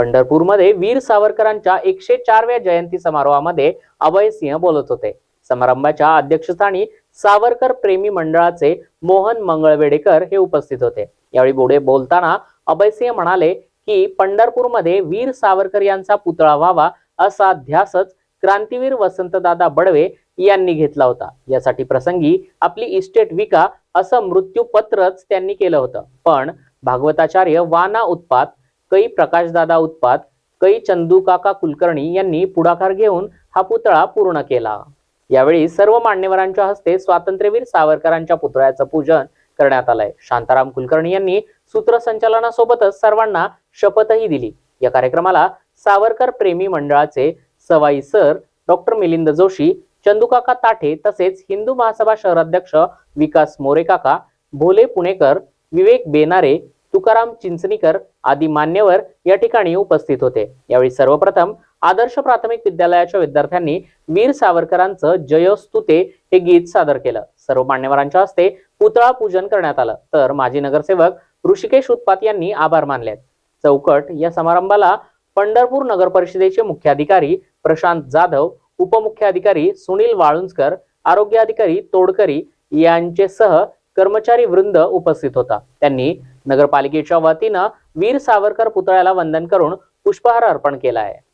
पंढरपूरमध्ये वीर सावरकरांच्या एकशे चारव्या जयंती समारोहामध्ये अभयसिंह बोलत होते. समारंभाच्या अध्यक्षस्थानी सावरकर प्रेमी मंडळाचे मोहन मंगळवेडेकर हे उपस्थित होते. यावेळी बोडे बोलताना अभयसिंह म्हणाले की पंढरपूरमध्ये वीर सावरकर यांचा पुतळा व्हावा असा ध्यासच क्रांतीवीर वसंतदादा बडवे यांनी घेतला होता. यासाठी प्रसंगी आपली इस्टेट विका असं मृत्यूपत्रच त्यांनी केलं होतं. पण भागवताचार्य वाना उत्पात कै प्रकाशदादा उत्पात कै चंदूकाका कुलकर्णी यांनी पुढाकार घेऊन हा पुतळा पूर्ण केला. यावेळी सर्व मान्यवरांच्या हस्ते स्वातंत्र्यवीर सावरकरांच्या पुतळ्याचं पूजन करण्यात आलंय. शांताराम कुलकर्णी यांनी सूत्रसंचालनासोबतच सर्वांना शपथही दिली. या कार्यक्रमाला सावरकर प्रेमी मंडळाचे सवाई सर डॉक्टर मिलिंद जोशी चंदूकाका ताठे तसेच हिंदू महासभा शहराध्यक्ष विकास मोरेकाका भोले पुणेकर विवेक बेनारे तुकाराम चिंचणीकर आदी मान्यवर या ठिकाणी उपस्थित होते. यावेळी सर्वप्रथम आदर्श प्राथमिक विद्यालयाच्या विद्यार्थ्यांनी वीर सावरकरांचं जयोस्तुते हे गीत सादर केलं. सर्व मान्यवरांच्या हस्ते पुतळा पूजन करण्यात आलं. तर माजी नगरसेवक ऋषिकेश उत्पात यांनी आभार मानले चौकट या समारंभाला पंढरपूर नगर परिषदेचे मुख्याधिकारी प्रशांत जाधव उपमुख्याधिकारी सुनील वाळुंजकर आरोग्य अधिकारी तोडकरी यांचेसह कर्मचारी वृंद उपस्थित होता. त्यांनी नगरपालिकेच्या वतीनं वीर सावरकर पुतळ्याला वंदन करून पुष्पहार अर्पण केला आहे.